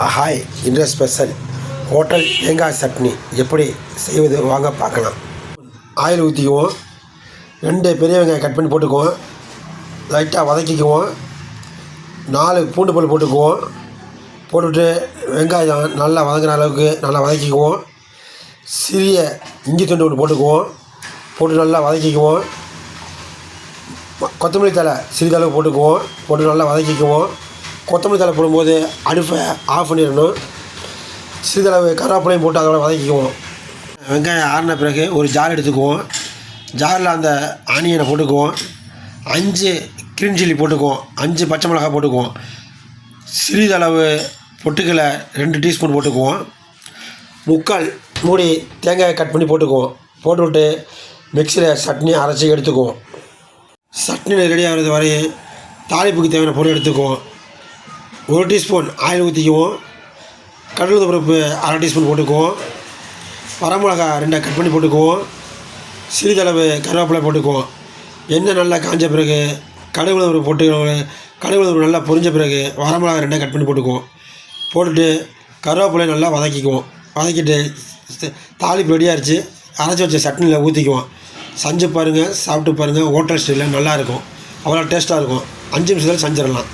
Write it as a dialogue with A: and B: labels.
A: Hi இன்றைய special. Hotel தேங்காய் சட்னி. எப்படி செய்வது? வாங்க பார்க்கலாம். ஆயில் ஊற்றிக்குவோம் ரெண்டு பெரிய வெங்காயம் கட் பண்ணி போட்டுக்குவோம். லைட்டாக வதக்கிக்குவோம். நாலு பூண்டு பல் போட்டுக்குவோம். போட்டுவிட்டு வெங்காயம் நல்லா வதங்குற அளவுக்கு நல்லா வதக்கிக்குவோம். சிறிய இஞ்சி துண்டு ஒன்று போட்டுக்குவோம். போட்டு நல்லா வதக்கிக்குவோம். கொத்தமல்லி தலை சிறிதளவு போட்டுக்குவோம். போட்டு நல்லா வதக்கிக்குவோம். கொத்தமல்லி தழை போடும்போது அடுப்பை ஆஃப் பண்ணிடணும். சிறிதளவு கருவேப்பிலையும் போட்டு அதோட வதக்கிக்குவோம். வெங்காயம் ஆறின பிறகு ஒரு ஜார் எடுத்துக்குவோம். ஜாரில் அந்த ஆனியனை போட்டுக்குவோம். அஞ்சு கிரீன் சில்லி போட்டுக்குவோம். அஞ்சு பச்சை மிளகாய் போட்டுக்குவோம். சிறிதளவு பொட்டுக்கலை ரெண்டு டீஸ்பூன் போட்டுக்குவோம். முக்கால் மூடி தேங்காயை கட் பண்ணி போட்டுக்குவோம். போட்டுவிட்டு மிக்சியில் சட்னி அரைச்சி எடுத்துக்குவோம். சட்னி ரெடி ஆகிறது வரையும் தாளிப்புக்கு தேவையான பொருள் எடுத்துக்குவோம். ஒரு டீஸ்பூன் ஆயில் ஊற்றிக்குவோம். கடலுத பருப்பு அரை டீஸ்பூன் போட்டுக்குவோம். வரமிளகா ரெண்டாக கட் பண்ணி போட்டுக்குவோம். சிறிதளவு கருவேப்பிலை போட்டுக்குவோம். எண்ணெய் நல்லா காஞ்ச பிறகு கடுகு உளுந்து போட்டு கடுகு உளுந்து நல்லா பொரிஞ்ச பிறகு வரமிளகா ரெண்டை கட் பண்ணி போட்டுக்குவோம். போட்டுட்டு கருவேப்பிலை நல்லா வதக்கிக்குவோம். வதக்கிட்டு ஸ்- தாளிப்பு ரெடியாகிடுச்சு அரைச்சி வச்ச சட்னியில் ஊற்றிக்குவோம் செஞ்சு பாருங்கள் சாப்பிட்டு பாருங்கள் ஹோட்டல் ஸ்டைலில் நல்லாயிருக்கும் அவ்வளோ டேஸ்ட்டாக இருக்கும். அஞ்சு நிமிஷத்தில் செஞ்சிடலாம்